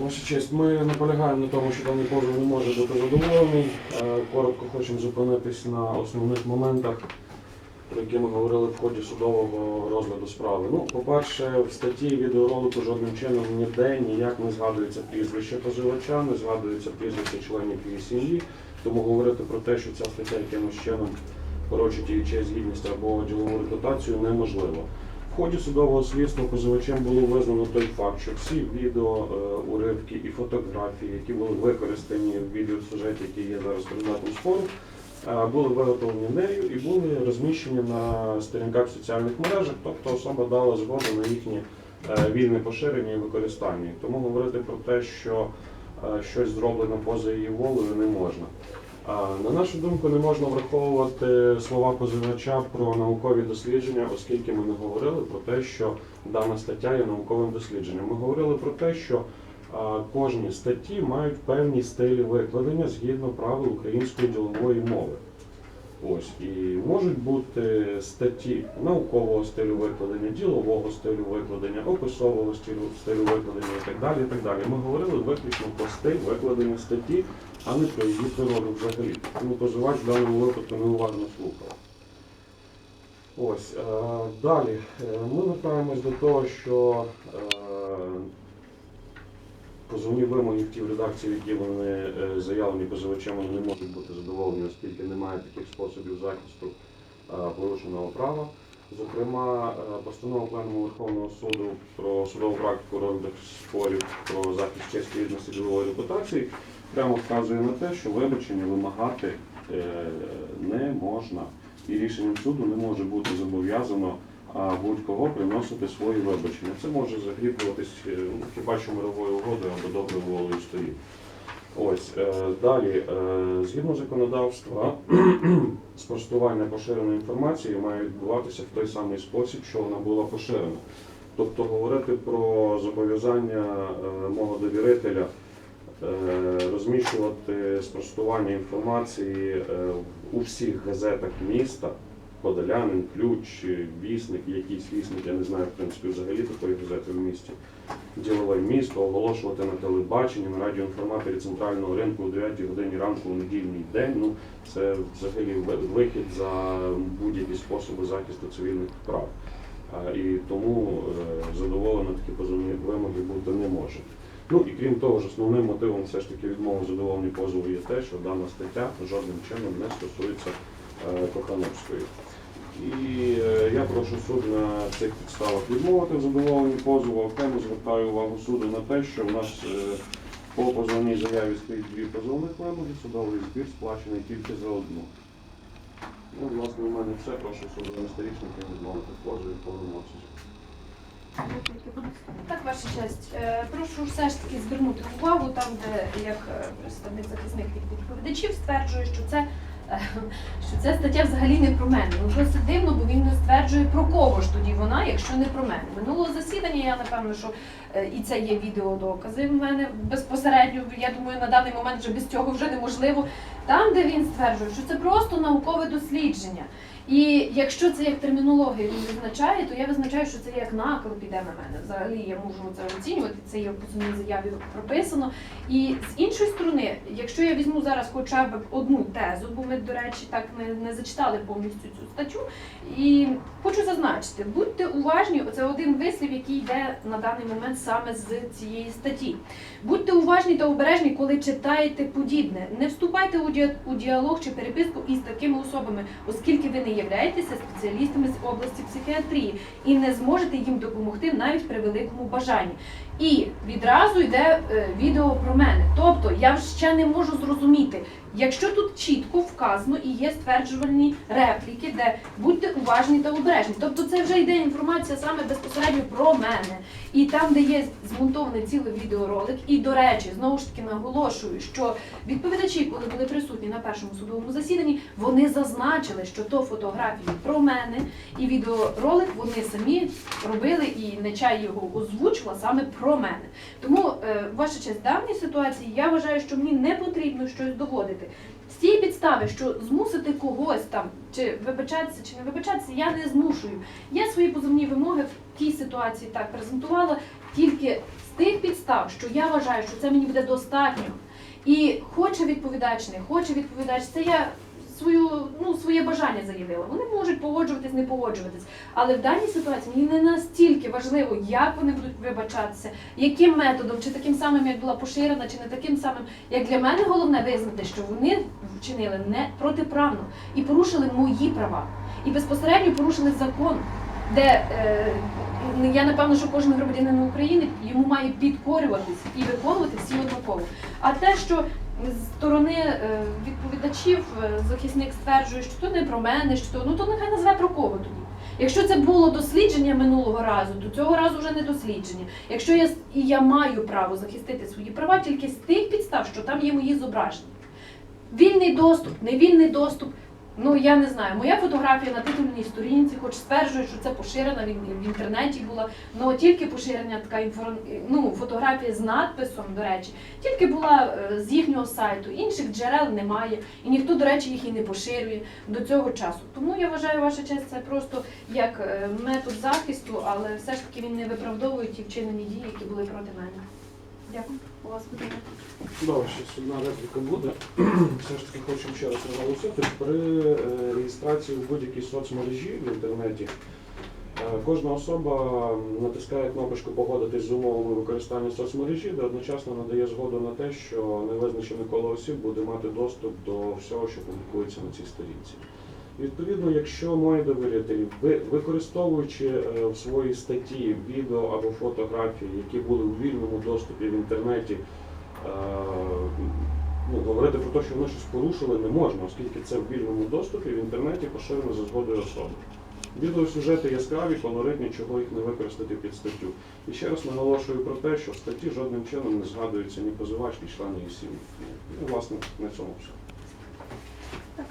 Ваша честь, ми наполягаємо на тому, що даний позов не може бути задоволений. Е, Коротко хочемо зупинитись на основних моментах, про які ми говорили в ході судового розгляду справи. Ну, по-перше, в статті відеоролику жодним чином ніде ніяк не згадується прізвище позивача, не згадується прізвище членів її сім'ї. Тому говорити про те, що ця стаття якимось чином порочить її честь, гідність або ділову репутацію, неможливо. Ході судового слідства позивачем було визнано той факт, що всі відео, е, уривки і фотографії, які були використані в відеосюжеті, який є зараз предметом спору, е, були виготовлені нею і були розміщені на сторінках в соціальних мережах, тобто особа дала згоду на їхнє е, вільне поширення і використання. Тому говорити про те, що щось зроблено поза її волею, не можна. На нашу думку, не можна враховувати слова позивача про наукові дослідження, оскільки ми не говорили про те, що дана стаття є науковим дослідженням. Ми говорили про те, що кожні статті мають певні стилі викладення згідно правил української ділової мови. Ось і можуть бути статті наукового стилю викладення, ділового стилю викладення, описового стилю, стилю викладення і так далі. І так далі. Ми говорили виключно про стиль викладення статті, а не про її природу взагалі. Тому позивач в даному випадку неуважно слухав. Ось е, далі е, ми вертаємось до того, що е, позовні вимоги в тій редакції, в якій вони заявлені позивачем, вони не можуть бути задоволені, оскільки немає таких способів захисту порушеного права. Зокрема, постанова Пленуму Верховного суду про судову практику розгляд спорів про захист честі гідності ділової репутації прямо вказує на те, що вибачення вимагати е, не можна. І рішенням суду не може бути зобов'язано будь-кого приносити свої вибачення. Це може загріблюватись е, хіба що мировою угодою або доброю волею сторін. Ось е, далі, згідно законодавства, спростування поширеної інформації має відбуватися в той самий спосіб, що вона була поширена. Тобто говорити про зобов'язання мого довірителя розміщувати спростування інформації е, у всіх газетах міста, Подолянин, Ключ, Вісник, якийсь вісник, я не знаю, в принципі, взагалі такої газети в місті. Ділове місто, оголошувати на телебаченні, на радіоінформаторі центрального ринку о 9 годині ранку у недільний день. Ну, це взагалі вихід за будь-які способи захисту цивільних прав. І тому е, задоволено такі позовні вимоги бути не може. Ну і крім того ж, основним мотивом все ж таки відмови задоволення позову є те, що дана стаття жодним чином не стосується е, Кохановської. І е, я прошу суд на цих підставах відмовити в задоволенні позову. Окремо звертаю увагу суду на те, що в нас е, по позовній заяві стоїть дві позовних вимоги, судовий збір сплачений тільки за одну. Ну, власне, у мене все. Прошу суду винести рішення відмовити позові в повному обсязі. Так, ваша честь. Е, Прошу все ж таки звернути увагу там, де як е, представник захисник від відповідачів стверджує, що це. Що ця стаття взагалі не про мене. Ну досить дивно, бо він не стверджує про кого ж тоді вона, якщо не про мене. Минулого засідання я напевно, що е, і це є відеодокази в мене безпосередньо. Я думаю, на даний момент вже без цього вже неможливо. Там, де він стверджує, що це просто наукове дослідження. І якщо це як термінологія він визначає, то я визначаю, що це як наклеп піде на мене. Взагалі я можу це оцінювати, це є в позовній заяві прописано. І з іншої сторони, якщо я візьму зараз хоча б одну тезу, бо ми, до речі, так не, не зачитали повністю цю статтю, і хочу зазначити, будьте уважні, оце один вислів, який йде на даний момент саме з цієї статті. Будьте уважні та обережні, коли читаєте подібне. Не вступайте у діалог чи переписку із такими особами, оскільки ви не являєтеся спеціалістами з області психіатрії і не зможете їм допомогти навіть при великому бажанні. І відразу йде е, відео про мене. Тобто я ще не можу зрозуміти, якщо тут чітко вказано і є стверджувальні репліки, де будьте уважні та обережні. Тобто це вже йде інформація саме безпосередньо про мене. І там, де є змонтований цілий відеоролик, і до речі, знову ж таки наголошую, що відповідачі, коли були присутні на першому судовому засіданні, вони зазначили, що то фотографії про мене, і відеоролик вони самі робили, і Нечай його озвучила саме про мене. Тому, е, ваша честь, в даній ситуації я вважаю, що мені не потрібно щось доводити. З цієї підстави, що змусити когось там чи вибачатися, чи не вибачатися, я не змушую. Я свої позовні вимоги в тій ситуації так презентувала, тільки з тих підстав, що я вважаю, що це мені буде достатньо, і хоче відповідач, не хоче відповідач, це я свою, ну, своє бажання заявила. Вони можуть погоджуватись, не погоджуватись. Але в даній ситуації мені не настільки важливо, як вони будуть вибачатися, яким методом, чи таким самим, як була поширена, чи не таким самим. Як для мене головне визнати, що вони вчинили не протиправно і порушили мої права, і безпосередньо порушили закон, де е, я напевно, що кожен громадянин України йому має підкорюватись і виконувати всі однаково. А те, що з сторони е, відповідачів е, захисник стверджує, що то не про мене, що то ну то нехай назве про кого тоді. Якщо це було дослідження минулого разу, то цього разу вже не дослідження. Якщо я і я маю право захистити свої права тільки з тих підстав, що там є мої зображення. Вільний доступ, невільний доступ. Ну я не знаю. Моя фотографія на титульній сторінці, хоч стверджує, що це поширена в, в інтернеті була. Ну тільки поширення така інформ... ну, фотографія з надписом, до речі, тільки була е, з їхнього сайту. Інших джерел немає, і ніхто, до речі, їх і не поширює до цього часу. Тому я вважаю, ваша честь, це просто як е, метод захисту, але все ж таки він не виправдовує ті вчинені дії, які були проти мене. Дякую. У вас питання? Добре, ще одна репліка буде. Все ж таки хочу ще раз наголосити. При е, реєстрації в будь-якій соцмережі в інтернеті е, кожна особа натискає кнопочку Погодитись з умовами використання соцмережі, де одночасно надає згоду на те, що невизначене коло осіб буде мати доступ до всього, що публікується на цій сторінці. Відповідно, якщо мої довірителі, використовуючи е, в своїй статті відео або фотографії, які були у вільному доступі в інтернеті, е, ну, говорити про те, що вони щось порушили, не можна, оскільки це в вільному доступі в інтернеті поширено за згодою особи. Відеосюжети яскраві, колоритні, чого їх не використати під статтю. І ще раз наголошую про те, що в статті жодним чином не згадується ні позивач, ні члени її сім'ї. Ну, власне, на цьому все. Так.